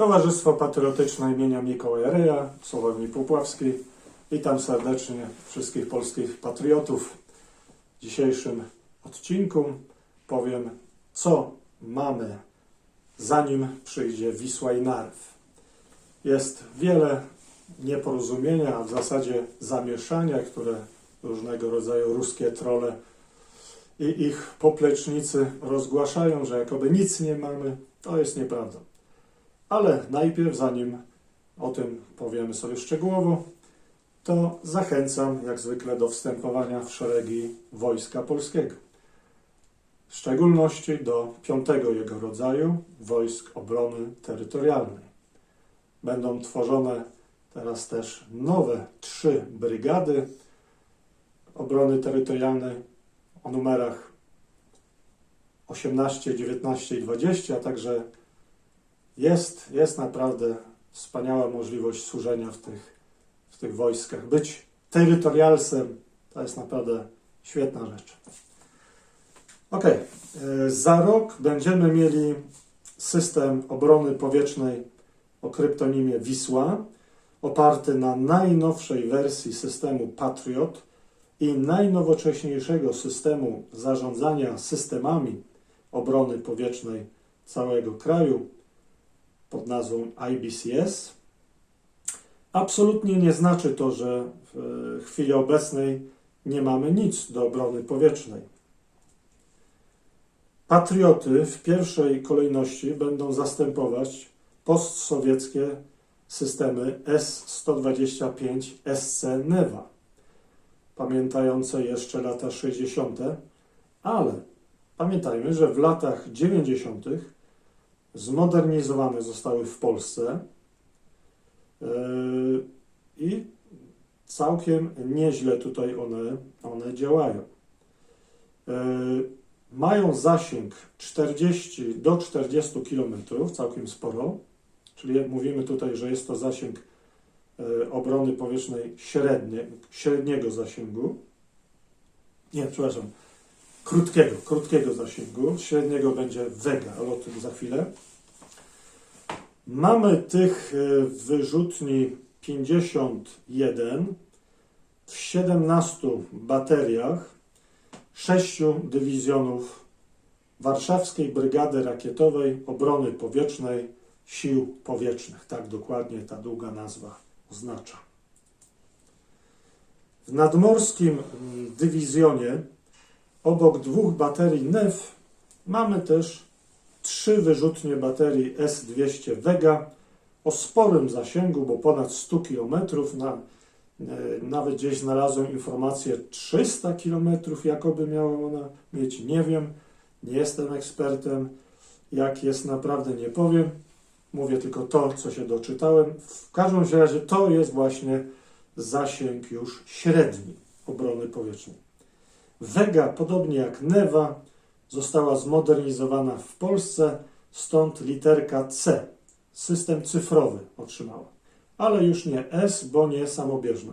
Towarzystwo Patriotyczne imienia Mikołaja Reja w Słowowni Popławskiej. Witam serdecznie wszystkich polskich patriotów. W dzisiejszym odcinku powiem, co mamy zanim przyjdzie Wisła i Narew. Jest wiele nieporozumienia, a w zasadzie zamieszania, które różnego rodzaju ruskie trole i ich poplecznicy rozgłaszają, że jakoby nic nie mamy. To jest nieprawda. Ale najpierw, zanim o tym powiemy sobie szczegółowo, to zachęcam jak zwykle do wstępowania w szeregi Wojska Polskiego. W szczególności do piątego jego rodzaju Wojsk Obrony Terytorialnej. Będą tworzone teraz też nowe trzy brygady obrony terytorialnej o numerach 18, 19 i 20, a także jest, jest naprawdę wspaniała możliwość służenia w tych, w tych wojskach. Być terytorialsem to jest naprawdę świetna rzecz. Ok, za rok będziemy mieli system obrony powietrznej o kryptonimie Wisła, oparty na najnowszej wersji systemu Patriot i najnowocześniejszego systemu zarządzania systemami obrony powietrznej całego kraju pod nazwą IBCS. Absolutnie nie znaczy to, że w chwili obecnej nie mamy nic do obrony powietrznej. Patrioty w pierwszej kolejności będą zastępować postsowieckie systemy S-125 SC NEVA, pamiętające jeszcze lata 60., ale pamiętajmy, że w latach 90. zmodernizowane zostały w Polsce yy, i całkiem nieźle tutaj one, one działają. Yy, mają zasięg 40 do 40 km, całkiem sporo, czyli mówimy tutaj, że jest to zasięg yy, obrony powietrznej średnie, średniego zasięgu. Nie, przepraszam, krótkiego, krótkiego zasięgu. Średniego będzie Vega, ale o tym za chwilę. Mamy tych y, wyrzutni 51 w 17 bateriach 6 dywizjonów Warszawskiej Brygady Rakietowej Obrony Powietrznej Sił Powietrznych. Tak dokładnie ta długa nazwa oznacza. W nadmorskim mm, dywizjonie obok dwóch baterii NEF mamy też trzy wyrzutnie baterii S200 Vega o sporym zasięgu, bo ponad 100 km. Na, nawet gdzieś znalazłem informację 300 km, jakoby miała ona mieć. Nie wiem, nie jestem ekspertem. Jak jest naprawdę, nie powiem. Mówię tylko to, co się doczytałem. W każdym razie to jest właśnie zasięg już średni obrony powietrznej. Vega, podobnie jak Neva, została zmodernizowana w Polsce, stąd literka C. System cyfrowy otrzymała, ale już nie S, bo nie samobieżne.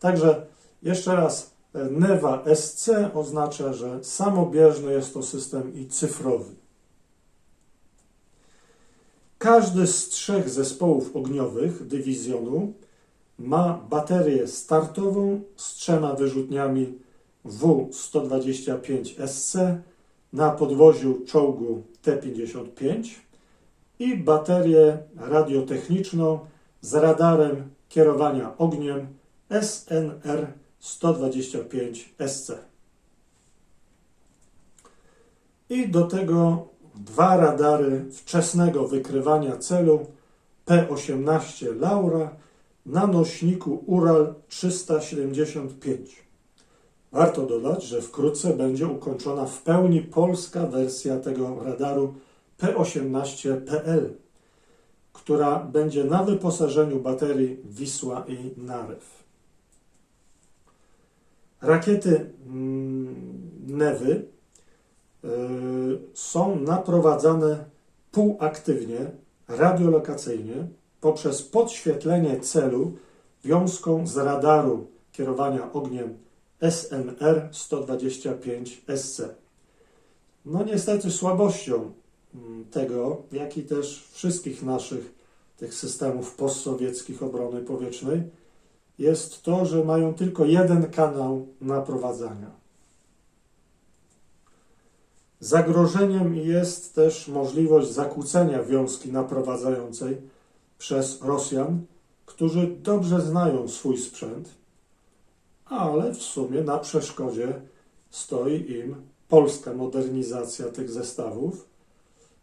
Także jeszcze raz, Neva SC oznacza, że samobieżny jest to system i cyfrowy. Każdy z trzech zespołów ogniowych dywizjonu ma baterię startową z trzema wyrzutniami W-125SC na podwoziu czołgu T-55 i baterię radiotechniczną z radarem kierowania ogniem SNR-125SC. I do tego dwa radary wczesnego wykrywania celu P-18 Laura na nośniku Ural 375. Warto dodać, że wkrótce będzie ukończona w pełni polska wersja tego radaru P18PL, która będzie na wyposażeniu baterii Wisła i Narew. Rakiety Newy y, są naprowadzane półaktywnie, radiolokacyjnie poprzez podświetlenie celu wiązką z radaru kierowania ogniem SNR 125 SC. No niestety słabością mm, tego, jak i też wszystkich naszych tych systemów postsowieckich obrony powietrznej jest to, że mają tylko jeden kanał naprowadzania. Zagrożeniem jest też możliwość zakłócenia wiązki naprowadzającej przez Rosjan, którzy dobrze znają swój sprzęt, ale w sumie na przeszkodzie stoi im polska modernizacja tych zestawów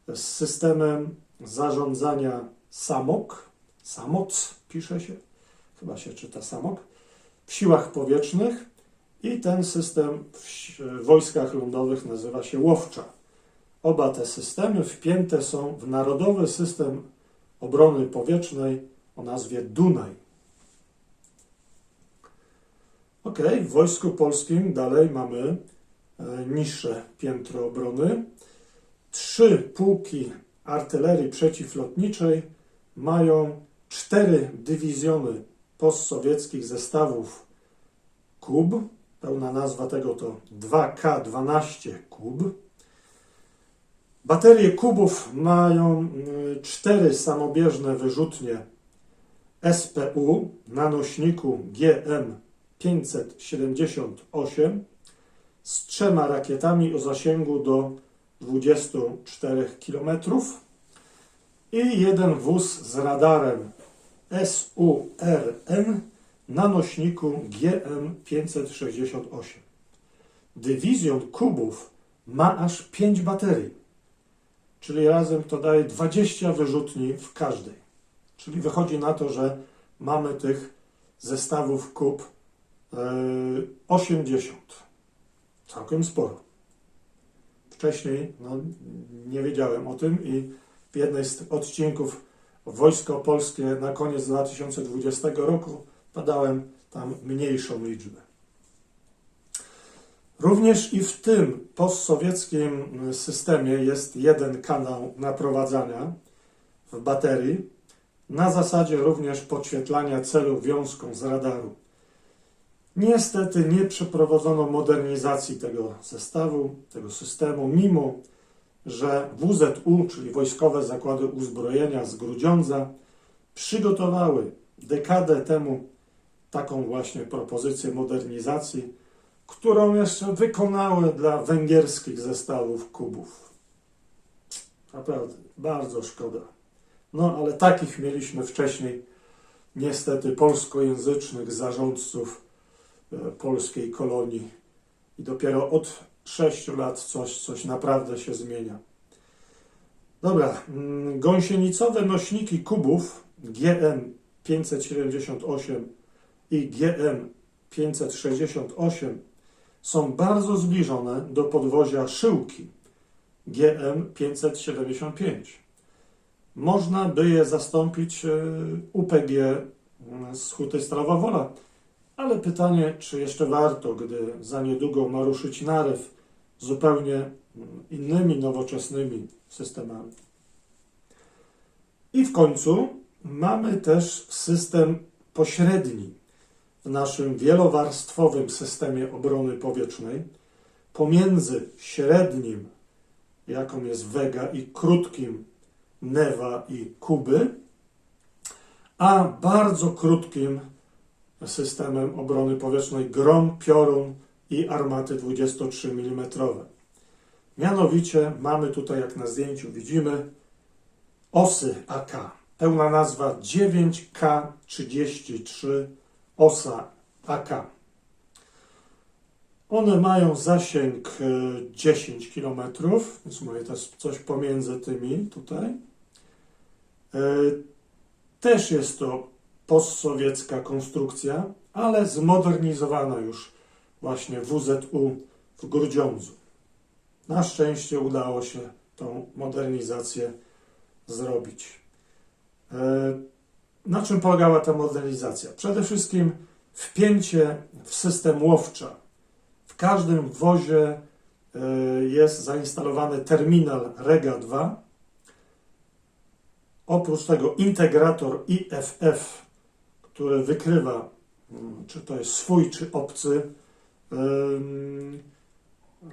z systemem zarządzania SAMOK, SAMOC pisze się, chyba się czyta SAMOK, w siłach powietrznych i ten system w wojskach lądowych nazywa się Łowcza. Oba te systemy wpięte są w Narodowy System Obrony Powietrznej o nazwie Dunaj. Ok, w Wojsku Polskim dalej mamy e, niższe piętro obrony. Trzy pułki artylerii przeciwlotniczej mają cztery dywizjony postsowieckich zestawów KUB. Pełna nazwa tego to 2K12 KUB. Baterie kubów mają y, cztery samobieżne wyrzutnie SPU na nośniku GM578 z trzema rakietami o zasięgu do 24 km i jeden wóz z radarem SURN na nośniku GM568. Dywizjon kubów ma aż 5 baterii, czyli razem to daje 20 wyrzutni w każdej. Czyli wychodzi na to, że mamy tych zestawów kub 80. Całkiem sporo. Wcześniej no, nie wiedziałem o tym i w jednej z odcinków Wojsko Polskie na koniec 2020 roku podałem tam mniejszą liczbę. Również i w tym postsowieckim systemie jest jeden kanał naprowadzania w baterii, na zasadzie również podświetlania celu wiązką z radaru. Niestety nie przeprowadzono modernizacji tego zestawu, tego systemu, mimo że WZU, czyli Wojskowe Zakłady Uzbrojenia z Grudziądza, przygotowały dekadę temu taką właśnie propozycję modernizacji, którą jeszcze wykonały dla węgierskich zestawów kubów. Naprawdę, bardzo szkoda. No, ale takich mieliśmy wcześniej, niestety, polskojęzycznych zarządców polskiej kolonii. I dopiero od sześciu lat coś, coś naprawdę się zmienia. Dobra, mm, gąsienicowe nośniki kubów GM 578 i GM 568 są bardzo zbliżone do podwozia szyłki GM 575. Można by je zastąpić e, UPG mm, z Huty Stalowa Wola, ale pytanie, czy jeszcze warto, gdy za niedługo ma ruszyć narew zupełnie mm, innymi, nowoczesnymi systemami. I w końcu mamy też system pośredni w naszym wielowarstwowym systemie obrony powietrznej pomiędzy średnim, jaką jest Vega, i krótkim Neva i Kuby, a bardzo krótkim systemem obrony powietrznej Grom, Piorun i armaty 23 mm. Mianowicie mamy tutaj, jak na zdjęciu widzimy, osy AK. Pełna nazwa 9K33 osa AK. One mają zasięg e, 10 km, więc mówię, to jest coś pomiędzy tymi tutaj. E, Też jest to postsowiecka konstrukcja, ale zmodernizowana już właśnie WZU w Grudziądzu. Na szczęście udało się tą modernizację zrobić. E, Na czym polegała ta modernizacja? Przede wszystkim wpięcie w system łowcza. W każdym wozie e, jest zainstalowany terminal Rega 2. Oprócz tego integrator IFF, który wykrywa, mm, czy to jest swój, czy obcy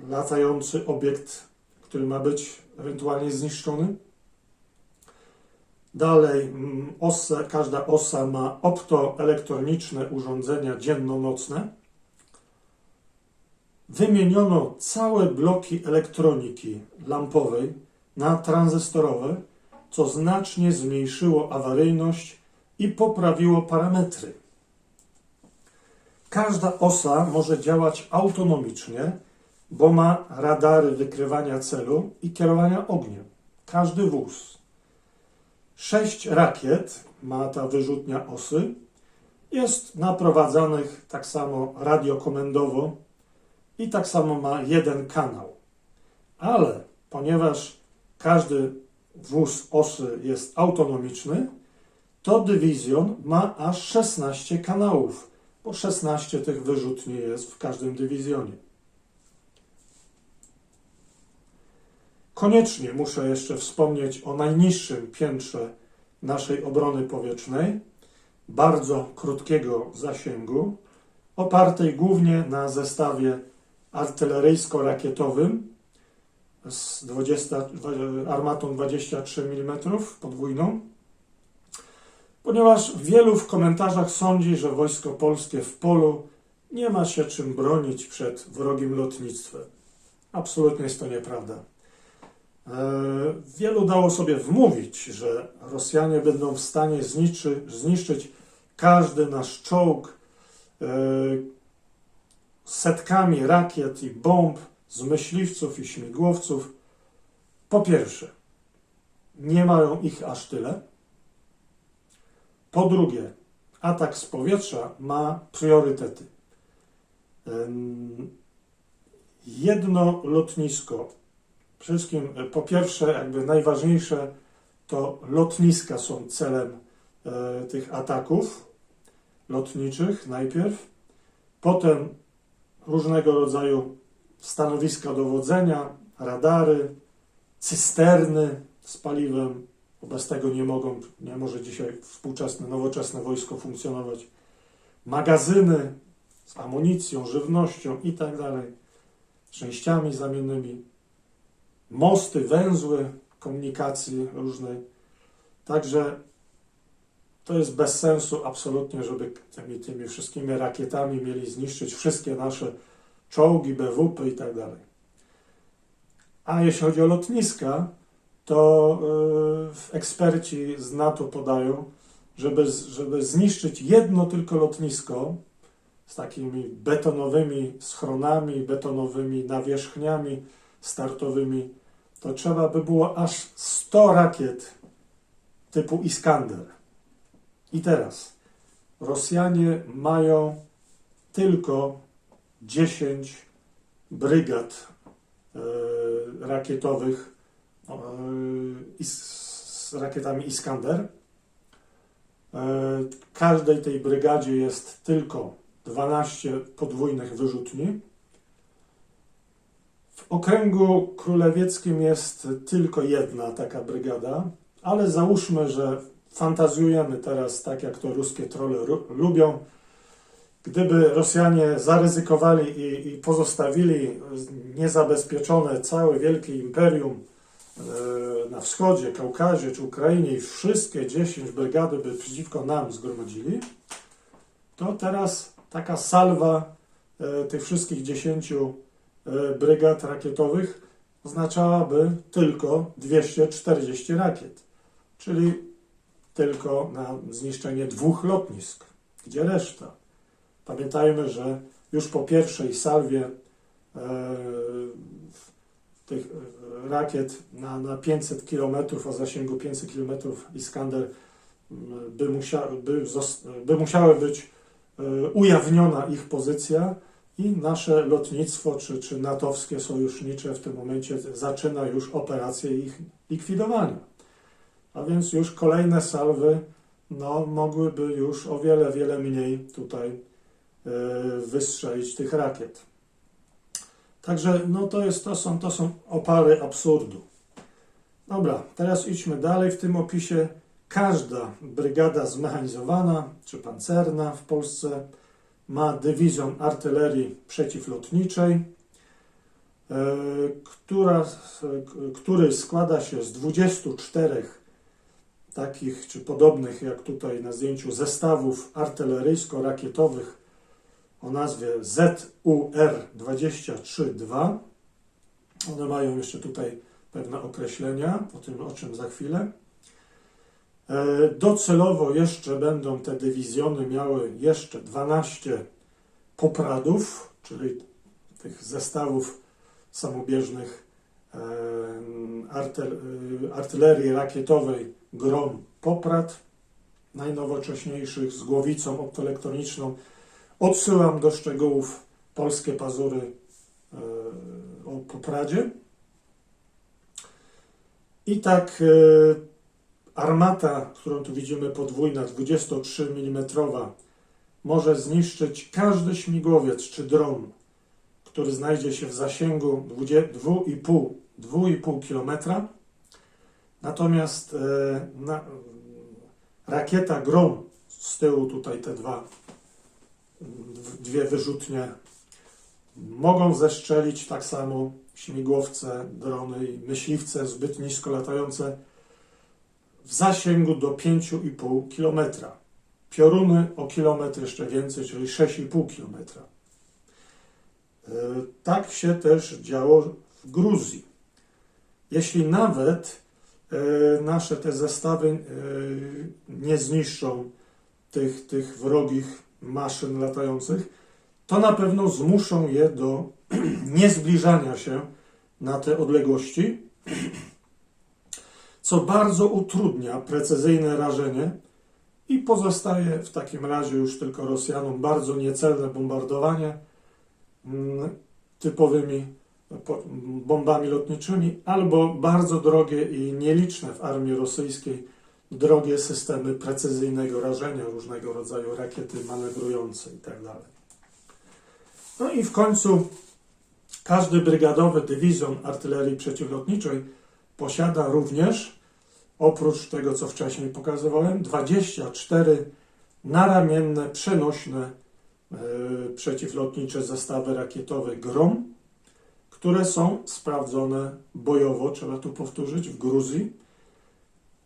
latający obiekt, który ma być ewentualnie zniszczony. Dalej, mm, osa, każda osa ma optoelektroniczne urządzenia dzienno-nocne. Wymieniono całe bloki elektroniki lampowej na tranzystorowe, co znacznie zmniejszyło awaryjność i poprawiło parametry. Każda osa może działać autonomicznie, bo ma radary wykrywania celu i kierowania ogniem. Każdy wóz. Sześć rakiet ma ta wyrzutnia osy. Jest naprowadzanych tak samo radiokomendowo i tak samo ma jeden kanał. Ale ponieważ każdy wóz osy jest autonomiczny, to dywizjon ma aż 16 kanałów, bo 16 tych wyrzutni jest w każdym dywizjonie. Koniecznie muszę jeszcze wspomnieć o najniższym piętrze naszej obrony powietrznej, bardzo krótkiego zasięgu, opartej głównie na zestawie artyleryjsko-rakietowym z 20, armatą 23 mm podwójną, ponieważ wielu w komentarzach sądzi, że wojsko polskie w polu nie ma się czym bronić przed wrogim lotnictwem. Absolutnie jest to nieprawda. E, Wielu dało sobie wmówić, że Rosjanie będą w stanie zniszczy, zniszczyć każdy nasz czołg e, setkami rakiet i bomb z myśliwców i śmigłowców. Po pierwsze, nie mają ich aż tyle. Po drugie, atak z powietrza ma priorytety. Jedno lotnisko wszystkim, e, po pierwsze, jakby najważniejsze to lotniska są celem e, tych ataków lotniczych najpierw, potem różnego rodzaju stanowiska dowodzenia, radary, cysterny z paliwem. Bo Bez tego nie mogą, nie może dzisiaj współczesne, nowoczesne wojsko funkcjonować. Magazyny z amunicją, żywnością i tak dalej, częściami zamiennymi mosty, węzły komunikacji różnej. Także to jest bez sensu absolutnie, żeby tymi, tymi wszystkimi rakietami mieli zniszczyć wszystkie nasze czołgi, BWP i tak dalej. A jeśli chodzi o lotniska, to yy, eksperci z NATO podają, żeby, żeby zniszczyć jedno tylko lotnisko z takimi betonowymi schronami, betonowymi nawierzchniami startowymi, to trzeba by było aż 100 rakiet typu Iskander. I teraz Rosjanie mają tylko 10 brygad e, rakietowych e, z rakietami Iskander. E, każdej tej brygadzie jest tylko 12 podwójnych wyrzutni. W okręgu królewieckim jest tylko jedna taka brygada, ale załóżmy, że fantazjujemy teraz tak, jak to ruskie trole lubią. Gdyby Rosjanie zaryzykowali i, i pozostawili niezabezpieczone całe wielkie imperium na wschodzie, Kaukazie czy Ukrainie i wszystkie 10 brygady by przeciwko nam zgromadzili, to teraz taka salwa e, tych wszystkich 10 e, brygad rakietowych oznaczałaby tylko 240 rakiet, czyli tylko na zniszczenie dwóch lotnisk. Gdzie reszta? Pamiętajmy, że już po pierwszej salwie e, tych e, rakiet na, na 500 km, o zasięgu 500 km Iskander m, by, musia, by, by musiały być e, ujawniona ich pozycja i nasze lotnictwo czy, czy natowskie sojusznicze w tym momencie zaczyna już operację ich likwidowania. A więc już kolejne salwy no, mogłyby już o wiele, wiele mniej tutaj e, wystrzelić tych rakiet. Także no, to, jest, to, są, to są opary absurdu. Dobra, teraz idźmy dalej w tym opisie. Każda brygada zmechanizowana czy pancerna w Polsce ma dywizjon artylerii przeciwlotniczej, e, która, który składa się z 24 takich czy podobnych jak tutaj na zdjęciu zestawów artyleryjsko-rakietowych o nazwie ZUR-23-2. One mają jeszcze tutaj pewne określenia, o tym o czym za chwilę. E, Docelowo jeszcze będą te dywizjony miały jeszcze 12 popradów, czyli tych zestawów samobieżnych e, e, artylerii rakietowej GROM Poprad, najnowocześniejszych z głowicą optoelektroniczną. Odsyłam do szczegółów polskie pazury e, o Popradzie. I tak e, armata, którą tu widzimy podwójna, 23 mm, może zniszczyć każdy śmigłowiec czy dron, który znajdzie się w zasięgu 2,5 2,5 km. Natomiast e, na, rakieta Grom z tyłu tutaj te dwa dwie wyrzutnie mogą zestrzelić tak samo śmigłowce, drony i myśliwce zbyt nisko latające w zasięgu do 5,5 km. Pioruny o kilometr jeszcze więcej, czyli 6,5 km. E, Tak się też działo w Gruzji. Jeśli nawet e, nasze te zestawy e, nie zniszczą tych, tych wrogich maszyn latających, to na pewno zmuszą je do niezbliżania się na te odległości, co bardzo utrudnia precyzyjne rażenie i pozostaje w takim razie już tylko Rosjanom bardzo niecelne bombardowanie mm, typowymi po- bombami lotniczymi albo bardzo drogie i nieliczne w armii rosyjskiej drogie systemy precyzyjnego rażenia, różnego rodzaju rakiety manewrujące itd. No i w końcu każdy brygadowy dywizjon artylerii przeciwlotniczej posiada również, oprócz tego co wcześniej pokazywałem, 24 naramienne, przenośne e, przeciwlotnicze zestawy rakietowe GROM, które są sprawdzone bojowo, trzeba tu powtórzyć, w Gruzji.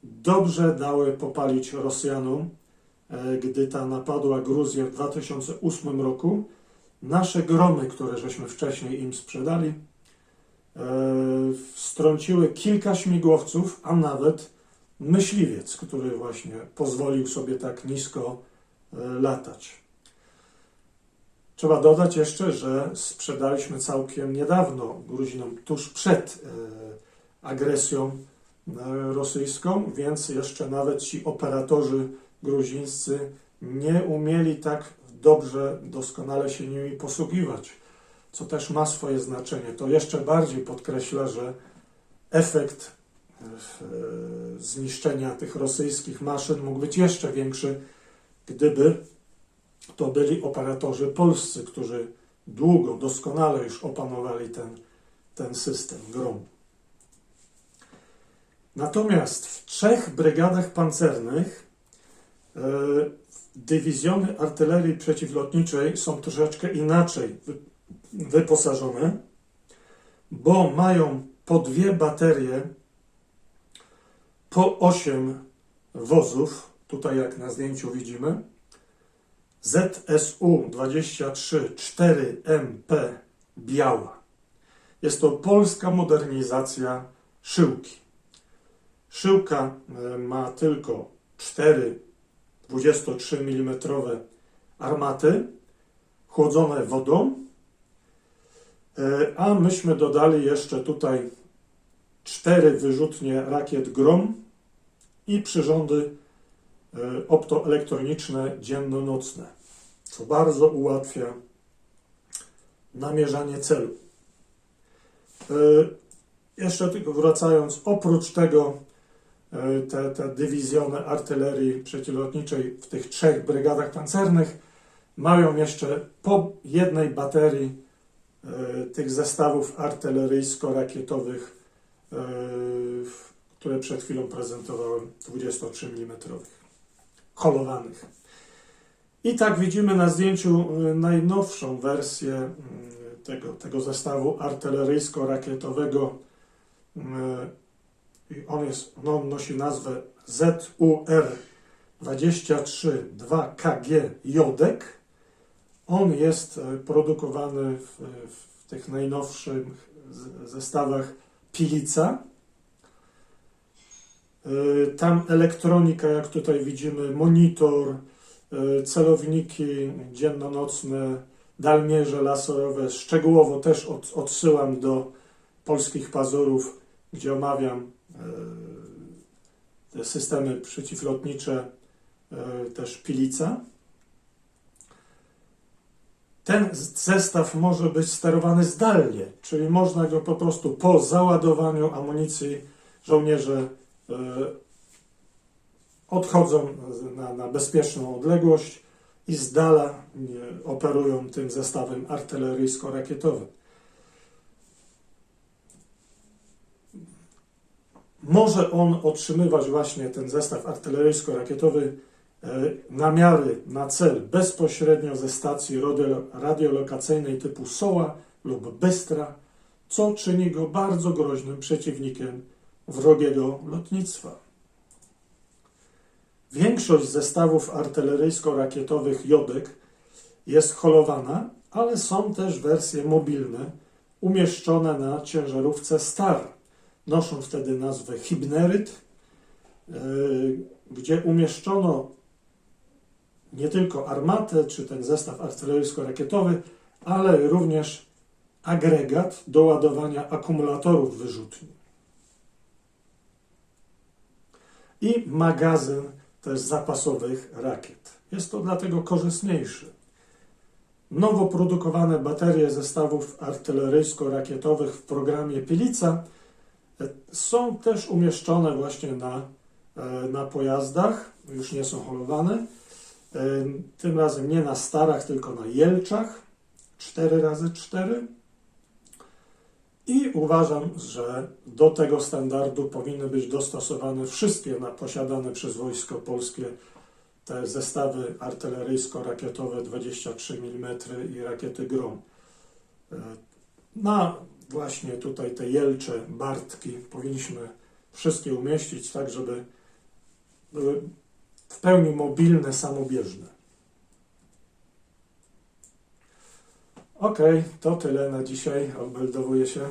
Dobrze dały popalić Rosjanom, e, gdy ta napadła Gruzję w 2008 roku. Nasze gromy, które żeśmy wcześniej im sprzedali, e, strąciły kilka śmigłowców, a nawet myśliwiec, który właśnie pozwolił sobie tak nisko e, latać. Trzeba dodać jeszcze, że sprzedaliśmy całkiem niedawno Gruzinom, tuż przed agresją rosyjską, więc jeszcze nawet ci operatorzy gruzińscy nie umieli tak dobrze, doskonale się nimi posługiwać, co też ma swoje znaczenie. To jeszcze bardziej podkreśla, że efekt e, e, zniszczenia tych rosyjskich maszyn mógł być jeszcze większy, gdyby to byli operatorzy polscy, którzy długo, doskonale już opanowali ten, ten system GROM. Natomiast w trzech brygadach pancernych e, dywizjony artylerii przeciwlotniczej są troszeczkę inaczej wy, wyposażone, bo mają po dwie baterie, po osiem wozów, tutaj jak na zdjęciu widzimy, ZSU 23 4MP Biała. Jest to polska modernizacja szyłki. Szyłka e, ma tylko 4 23 mm armaty chłodzone wodą, e, a myśmy dodali jeszcze tutaj cztery wyrzutnie rakiet GROM i przyrządy e, optoelektroniczne dzienno-nocne, co bardzo ułatwia namierzanie celu. Jeszcze tylko wracając, oprócz tego te, te dywizjony artylerii przeciwlotniczej w tych trzech brygadach pancernych mają jeszcze po jednej baterii e, tych zestawów artyleryjsko-rakietowych, e, które przed chwilą prezentowałem, 23 mm holowanych. I tak widzimy na zdjęciu najnowszą wersję tego, tego zestawu artyleryjsko-rakietowego i on, jest, no, nosi nazwę ZUR 232KG Jodek. On jest e, produkowany w, w tych najnowszych zestawach Pilica. E, Tam elektronika, jak tutaj widzimy, monitor, e, celowniki dzienno-nocne, dalmierze laserowe. Szczegółowo też od, odsyłam do polskich pazurów, gdzie omawiam te systemy przeciwlotnicze, e, też Pilica. Ten zestaw może być sterowany zdalnie, czyli można go po prostu po załadowaniu amunicji żołnierze e, odchodzą na, na bezpieczną odległość i z dala e, operują tym zestawem artyleryjsko-rakietowym. Może on otrzymywać właśnie ten zestaw artyleryjsko-rakietowy e, namiary na cel bezpośrednio ze stacji radio- radiolokacyjnej typu SOA lub Bystra, co czyni go bardzo groźnym przeciwnikiem wrogiego lotnictwa. Większość zestawów artyleryjsko-rakietowych Jodek jest holowana, ale są też wersje mobilne umieszczone na ciężarówce Star. Noszą wtedy nazwę Hibneryt, yy, gdzie umieszczono nie tylko armatę czy ten zestaw artyleryjsko-rakietowy, ale również agregat do ładowania akumulatorów wyrzutni. I magazyn też zapasowych rakiet. Jest to dlatego korzystniejszy. Nowo produkowane baterie zestawów artyleryjsko-rakietowych w programie Pilica e, są też umieszczone właśnie na, e, na pojazdach, już nie są holowane. E, Tym razem nie na starach, tylko na jelczach 4x4. I uważam, że do tego standardu powinny być dostosowane wszystkie na, posiadane przez Wojsko Polskie te zestawy artyleryjsko-rakietowe 23 mm i rakiety Grom. E, Na właśnie tutaj te jelcze, bartki powinniśmy wszystkie umieścić tak, żeby były w pełni mobilne, samobieżne. Ok, to tyle na dzisiaj. Obeldowuję się.